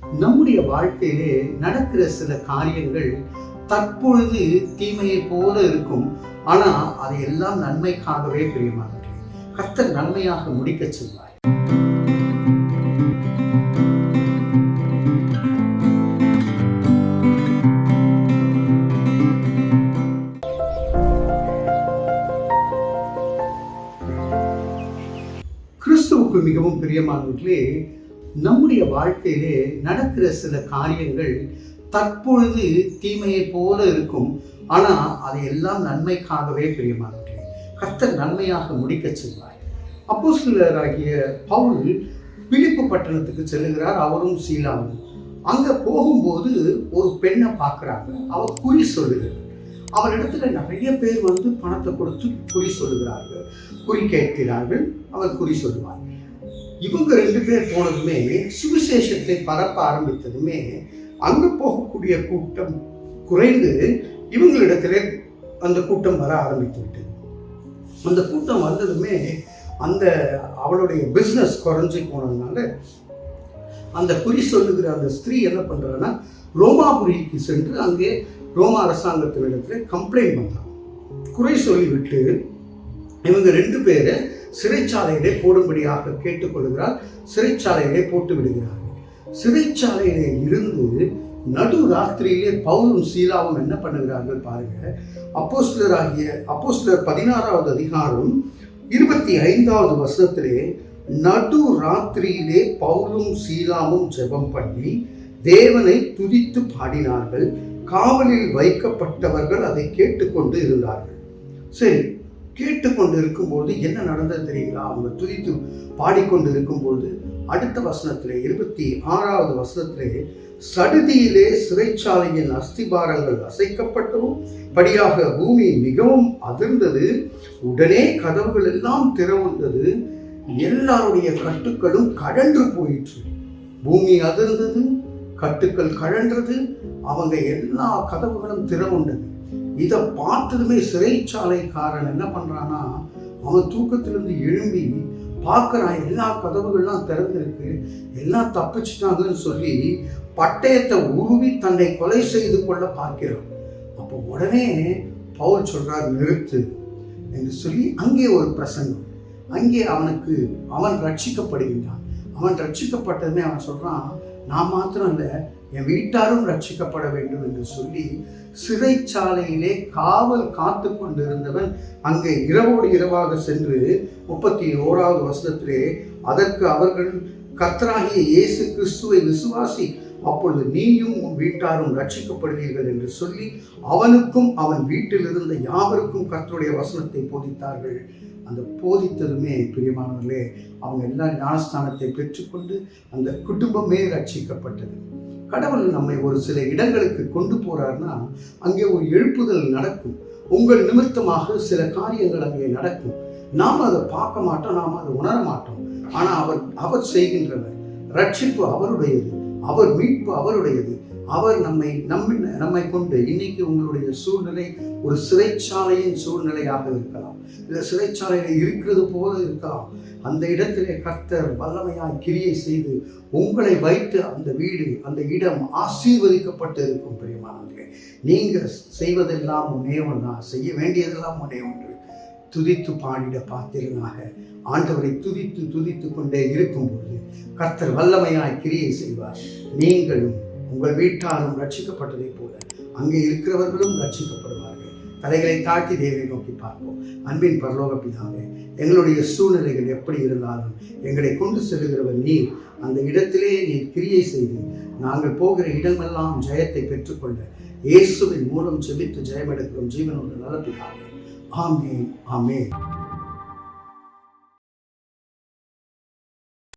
நம்முடைய வாழ்க்கையிலே நடக்கிற சில காரியங்கள் தற்பொழுது தீமையை போல இருக்கும். ஆனா அதையெல்லாம் நன்மைக்காகவே பிரியமானவர்களே கர்த்தர் நன்மையாக முடிக்க செய்வார் கிறிஸ்துவுக்கு மிகவும் பிரியமானவர்களே நம்முடைய வாழ்க்கையிலே நடக்கிற சில காரியங்கள் தற்பொழுது தீமையை போல இருக்கும். ஆனா அதையெல்லாம் நன்மைக்காகவே பிரியமானவர்களே கர்த்தர் நன்மையாக முடிக்க செய்வார். சிலராகிய பவுல் பிலிப்பு பட்டணத்துக்கு செல்லுகிறார் அவரும் சீலாவும். அங்க போகும்போது ஒரு பெண்ணை பார்க்குறாங்க அவர் குறி சொல்லுகிறது. அவரிடத்துல நிறைய பேர் வந்து பணத்தை கொடுத்து குறி சொல்லுகிறார்கள். குறி கேட்கிறார்கள் அவர் குறி சொல்லுவார் இவங்க ரெண்டு பேர் போனதுமே சுவிசேஷத்தை பரப்ப ஆரம்பித்ததுமே அங்கே போகக்கூடிய கூட்டம் குறைந்து இவங்களிடத்திலே அந்த கூட்டம் வர ஆரம்பித்து விட்டது. அந்த கூட்டம் வந்ததுமே அந்த அவளுடைய பிஸ்னஸ் குறைஞ்சி போனதுனால அந்த குறி சொல்லுகிற அந்த ஸ்திரீ என்ன பண்றான்னா ரோமாபுரிக்கு சென்று அங்கே ரோமா அரசாங்கத்தினிடத்தில் கம்ப்ளைண்ட் பண்ணாங்க குறை சொல்லிவிட்டு இவங்க ரெண்டு பேரை சிறைச்சாலையிலே போடும்படியாக கேட்டுக்கொள்கிறார் சிறைச்சாலையிலே போட்டு விடுகிறார்கள் சிறைச்சாலையிலே இருந்து நடு ராத்திரியிலே பவுலும் சீலாவும் என்ன பண்ணுகிறார்கள் பாருங்க. அப்போஸ்லர் ஆகிய அப்போஸ்லர் பதினாறாவது அதிகாரம் இருபத்தி ஐந்தாவது வருஷத்திலே நடு ராத்திரியிலே பவுலும் சீலாவும் ஜெபம் பண்ணி தேவனை துதித்து பாடினார்கள். காவலில் வைக்கப்பட்டவர்கள் அதை கேட்டுக்கொண்டு இருந்தார்கள். சரி கேட்டுக்கொண்டு இருக்கும்போது என்ன நடந்தது தெரியுங்களா? அவங்க துதித்து பாடிக்கொண்டு இருக்கும்போது அடுத்த வசனத்திலே இருபத்தி ஆறாவது வசனத்திலே சடுதியிலே சிறைச்சாலையின் அஸ்திபாரங்கள் அசைக்கப்பட்டவும் படியாக பூமி மிகவும் அதிர்ந்தது உடனே கதவுகள் எல்லாம் திறவுண்டது எல்லாருடைய கட்டுக்களும் கழன்று போயிற்று. பூமி அதிர்ந்தது கட்டுக்கள் கழன்றது அவங்க எல்லா கதவுகளும் திறவுண்டது. இதை பார்த்ததுமே சிறைச்சாலைக்காரன் என்ன பண்ணுறான்னா அவன் தூக்கத்திலிருந்து எழும்பி பார்க்குறான் எல்லா கதவுகள்லாம் திறந்திருக்கு எல்லாம் தப்பிச்சிட்டாங்கன்னு சொல்லி பட்டயத்தை உருவி தன்னை கொலை செய்து கொள்ள பார்க்கிறான். அப்போ உடனே பவுல் சொல்கிறார் நிறுத்து என்று சொல்லி அங்கே ஒரு பிரசங்கம். அங்கே அவனுக்கு அவன் ரட்சிக்கப்படுகின்றான். அவன் ரட்சிக்கப்பட்டதுமே அவன் சொல்கிறான் நான் மாத்திரம் இல்லை என் வீட்டாரும் ரட்சிக்கப்பட வேண்டும் என்று சொல்லி சிறைச்சாலையிலே காவல் காத்து கொண்டிருந்தவன் அங்கே இரவோடு இரவாக சென்று முப்பத்தி ஓராவது வருஷத்திலே அதற்கு அவர்கள் கர்த்தராகிய இயேசு கிறிஸ்துவை விசுவாசி அப்பொழுது நீயும் உன் வீட்டாரும் ரட்சிக்கப்படுவீர்கள் என்று சொல்லி அவனுக்கும் அவன் வீட்டில் இருந்த யாவருக்கும் கர்த்தருடைய வசனத்தை போதித்தார்கள். அந்த போதித்ததுமே பிரியமானவர்களே அவங்க எல்லா ஞானஸ்தானத்தை பெற்றுக்கொண்டு அந்த குடும்பமே ரட்சிக்கப்பட்டது. கடவுள் நம்மை ஒரு சில இடங்களுக்கு கொண்டு போறார்னா அங்கே ஒரு எழுப்புதல் நடக்கும். உங்கள் நிமித்தமாக சில காரியங்கள் அங்கே நடக்கும். நாம் அதை பார்க்க மாட்டோம் நாம் அதை உணர மாட்டோம். ஆனால் அவர் அவர் செய்கின்றவர் ரட்சிப்பு அவருடையது. அவர் மீட்பு அவருடையது. அவர் நம்மை நம்பி நம்மை கொண்டு இன்னைக்கு உங்களுடைய சூழ்நிலை ஒரு சிறைச்சாலையின் சூழ்நிலையாக இருக்கலாம். இல்லை சிறைச்சாலையில் இருக்கிறது போல இருக்கலாம். அந்த இடத்திலே கர்த்தர் வல்லமையாய் கிரியை செய்து உங்களை வைத்து அந்த வீடு அந்த இடம் ஆசீர்வதிக்கப்பட்டு இருக்கும் பிரியமானவர்களே. நீங்கள் செய்வதெல்லாம் ஒன்றே ஒன்றா செய்ய வேண்டியதெல்லாம் உன்னே ஒன்று. துதித்து பாடிட பாத்திரனாக ஆண்டவரை துதித்து துதித்து கொண்டே இருக்கும்போது கர்த்தர் வல்லமையாய் கிரியை செய்வார். நீங்களும் உங்கள் வீட்டாரும் ரட்சிக்கப்பட்டதைப் போல அங்கே இருக்கிறவர்களும் ரட்சிக்கப்படுவார்கள். தலைகளை தாழ்த்தி தேவை நோக்கி பார்ப்போம். அன்பின் பரலோக பிதாவே எங்களுடைய சூழ்நிலைகள் எப்படி இருந்தாலும் எங்களை கொண்டு செல்கிறவர் நீர். அந்த இடத்திலே நீர் கிரியை செய்து நாங்கள் போகிற இடமெல்லாம் ஜெயத்தை பெற்றுக்கொள்ள இயேசுவின் மூலம் செபித்து ஜெயம் எடுக்கிறோம் ஜீவனோடு நலப்பிதாவே ஆமேன் ஆமேன்.